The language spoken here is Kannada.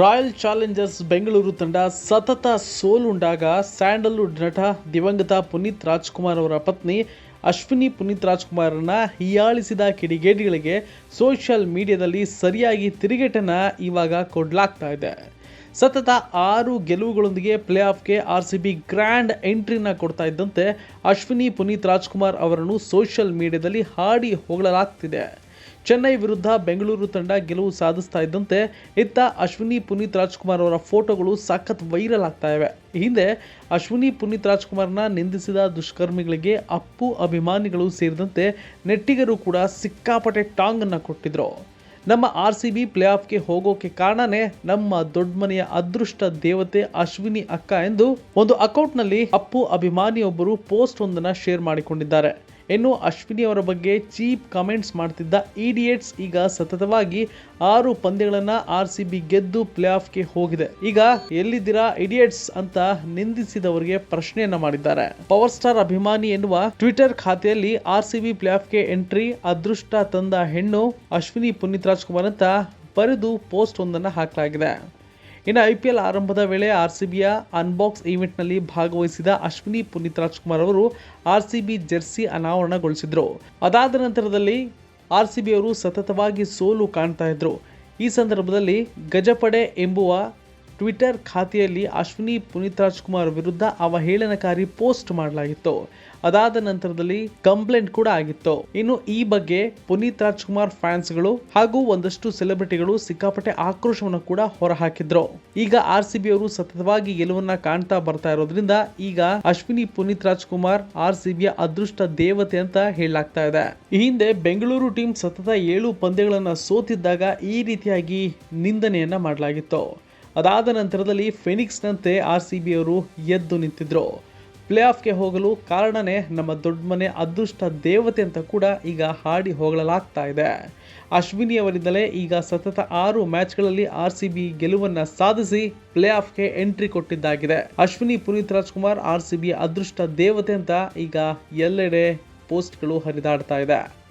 ರಾಯಲ್ ಚಾಲೆಂಜರ್ಸ್ ಬೆಂಗಳೂರು ತಂಡ ಸತತ ಸೋಲುಂಡಾಗ ಸ್ಯಾಂಡಲ್ವುಡ್ ನಟ ದಿವಂಗತ ಪುನೀತ್ ರಾಜ್ಕುಮಾರ್ ಅವರ ಪತ್ನಿ ಅಶ್ವಿನಿ ಪುನೀತ್ ರಾಜ್ಕುಮಾರನ್ನ ಹೀಯಾಳಿಸಿದ ಕಿಡಿಗೇಡಿಗಳಿಗೆ ಸೋಷಿಯಲ್ ಮೀಡಿಯಾದಲ್ಲಿ ಸರಿಯಾಗಿ ತಿರುಗೇಟನ್ನ ಇವಾಗ ಕೊಡಲಾಗ್ತಾ ಇದೆ. ಸತತ ಆರು ಗೆಲುವುಗಳೊಂದಿಗೆ ಪ್ಲೇ ಆಫ್ಗೆ ಆರ್ ಸಿ ಬಿ ಗ್ರ್ಯಾಂಡ್ ಎಂಟ್ರಿನ ಕೊಡ್ತಾ ಇದ್ದಂತೆ ಅಶ್ವಿನಿ ಪುನೀತ್ ರಾಜ್ಕುಮಾರ್ ಅವರನ್ನು ಸೋಷಿಯಲ್ ಮೀಡಿಯಾದಲ್ಲಿ ಹಾಡಿ ಹೊಗಳಲಾಗ್ತಿದೆ. ಚೆನ್ನೈ ವಿರುದ್ಧ ಬೆಂಗಳೂರು ತಂಡ ಗೆಲುವು ಸಾಧಿಸ್ತಾ ಇದ್ದಂತೆ ಇತ್ತ ಅಶ್ವಿನಿ ಪುನೀತ್ ರಾಜ್ಕುಮಾರ್ ಅವರ ಫೋಟೋಗಳು ಸಖತ್ ವೈರಲ್ ಆಗ್ತಾ ಇವೆ. ಹಿಂದೆ ಅಶ್ವಿನಿ ಪುನೀತ್ ರಾಜ್ಕುಮಾರ್ನ ನಿಂದಿಸಿದ ದುಷ್ಕರ್ಮಿಗಳಿಗೆ ಅಪ್ಪು ಅಭಿಮಾನಿಗಳು ಸೇರಿದಂತೆ ನೆಟ್ಟಿಗರು ಕೂಡ ಸಿಕ್ಕಾಪಟ್ಟೆ ಟಾಂಗನ್ನು ಕೊಟ್ಟಿದ್ರು. ನಮ್ಮ ಆರ್ ಸಿ ಬಿ ಪ್ಲೇ ಆಫ್ಗೆ ಹೋಗೋಕೆ ಕಾರಣನೇ ನಮ್ಮ ದೊಡ್ಡ ಮನೆಯ ಅದೃಷ್ಟ ದೇವತೆ ಅಶ್ವಿನಿ ಅಕ್ಕ ಎಂದು ಒಂದು ಅಕೌಂಟ್ನಲ್ಲಿ ಅಪ್ಪು ಅಭಿಮಾನಿಯೊಬ್ಬರು ಪೋಸ್ಟ್ ಒಂದನ್ನು ಶೇರ್ ಮಾಡಿಕೊಂಡಿದ್ದಾರೆ. ಇನ್ನು ಅಶ್ವಿನಿ ಅವರ ಬಗ್ಗೆ ಚೀಪ್ ಕಮೆಂಟ್ಸ್ ಮಾಡ್ತಿದ್ದ ಇಡಿಯಟ್ಸ್ ಈಗ ಸತತವಾಗಿ ಆರು ಪಂದ್ಯಗಳನ್ನು ಆರ್ ಸಿ ಬಿ ಗೆದ್ದು ಪ್ಲೇ ಆಫ್ಗೆ ಹೋಗಿದೆ. ಈಗ ಎಲ್ಲಿದ್ದೀರಾ ಇಡಿಯಟ್ಸ್ ಅಂತ ನಿಂದಿಸಿದವರಿಗೆ ಪ್ರಶ್ನೆಯನ್ನ ಮಾಡಿದ್ದಾರೆ. ಪವರ್ ಸ್ಟಾರ್ ಅಭಿಮಾನಿ ಎನ್ನುವ ಟ್ವಿಟರ್ ಖಾತೆಯಲ್ಲಿ ಆರ್ ಸಿ ಬಿ ಪ್ಲೇ ಆಫ್ಗೆ ಎಂಟ್ರಿ ಅದೃಷ್ಟ ತಂದ ಹೆಣ್ಣು ಅಶ್ವಿನಿ ಪುನೀತ್ ರಾಜ್ಕುಮಾರ್ ಅಂತ ಬರೆದು ಪೋಸ್ಟ್ ಒಂದನ್ನು ಹಾಕಲಾಗಿದೆ. ಇನ್ನು ಐ ಪಿ ಎಲ್ ಆರಂಭದ ವೇಳೆ ಆರ್ ಸಿ ಬಿಯ ಅನ್ಬಾಕ್ಸ್ ಈವೆಂಟ್ನಲ್ಲಿ ಭಾಗವಹಿಸಿದ ಅಶ್ವಿನಿ ಪುನೀತ್ ರಾಜ್ಕುಮಾರ್ ಅವರು ಆರ್ ಸಿ ಬಿ ಜೆರ್ಸಿ ಅನಾವರಣಗೊಳಿಸಿದರು. ಅದಾದ ನಂತರದಲ್ಲಿ ಆರ್ ಸಿ ಬಿ ಅವರು ಸತತವಾಗಿ ಸೋಲು ಕಾಣ್ತಾ ಇದ್ರು. ಈ ಸಂದರ್ಭದಲ್ಲಿ ಗಜಪಡೆ ಎಂಬುವ ಟ್ವಿಟರ್ ಖಾತೆಯಲ್ಲಿ ಅಶ್ವಿನಿ ಪುನೀತ್ ರಾಜ್ಕುಮಾರ್ ವಿರುದ್ಧ ಅವಹೇಳನಕಾರಿ ಪೋಸ್ಟ್ ಮಾಡಲಾಗಿತ್ತು. ಅದಾದ ನಂತರದಲ್ಲಿ ಕಂಪ್ಲೇಂಟ್ ಕೂಡ ಆಗಿತ್ತು. ಇನ್ನು ಈ ಬಗ್ಗೆ ಪುನೀತ್ ರಾಜ್ಕುಮಾರ್ ಫ್ಯಾನ್ಸ್ಗಳು ಹಾಗೂ ಒಂದಷ್ಟು ಸೆಲೆಬ್ರಿಟಿಗಳು ಸಿಕ್ಕಾಪಟ್ಟೆ ಆಕ್ರೋಶವನ್ನು ಕೂಡ ಹೊರಹಾಕಿದ್ರು. ಈಗ ಆರ್ ಸಿ ಬಿ ಅವರು ಸತತವಾಗಿ ಗೆಲುವನ್ನ ಕಾಣ್ತಾ ಬರ್ತಾ ಇರೋದ್ರಿಂದ ಈಗ ಅಶ್ವಿನಿ ಪುನೀತ್ ರಾಜ್ಕುಮಾರ್ ಆರ್ ಸಿ ಬಿಯ ಅದೃಷ್ಟ ದೇವತೆ ಅಂತ ಹೇಳಲಾಗ್ತಾ ಇದೆ. ಈ ಹಿಂದೆ ಬೆಂಗಳೂರು ಟೀಮ್ ಸತತ ಏಳು ಪಂದ್ಯಗಳನ್ನು ಸೋತಿದ್ದಾಗ ಈ ರೀತಿಯಾಗಿ ನಿಂದನೆಯನ್ನ ಮಾಡಲಾಗಿತ್ತು. ಅದಾದ ನಂತರದಲ್ಲಿ ಫೆನಿಕ್ಸ್ನಂತೆ ಆರ್ ಸಿ ಬಿ ಅವರು ಎದ್ದು ನಿಂತಿದ್ರು. ಪ್ಲೇ ಆಫ್ಗೆ ಹೋಗಲು ಕಾರಣನೇ ನಮ್ಮ ದೊಡ್ಡ ಮನೆ ಅದೃಷ್ಟ ದೇವತೆ ಅಂತ ಕೂಡ ಈಗ ಹಾಡಿ ಹೋಗಲಾಗ್ತಾ ಇದೆ. ಅಶ್ವಿನಿ ಅವರಿಂದಲೇ ಈಗ ಸತತ ಆರು ಮ್ಯಾಚ್ಗಳಲ್ಲಿ ಆರ್ ಸಿ ಬಿ ಗೆಲುವನ್ನು ಸಾಧಿಸಿ ಪ್ಲೇ ಆಫ್ಗೆ entry ಕೊಟ್ಟಿದ್ದಾಗಿದೆ. Ashwini, Puneeth Rajkumar R C B ಅದೃಷ್ಟ ದೇವತೆ ಅಂತ ಈಗ ಎಲ್ಲೆಡೆ ಪೋಸ್ಟ್ಗಳು ಹರಿದಾಡ್ತಾ ಇದೆ.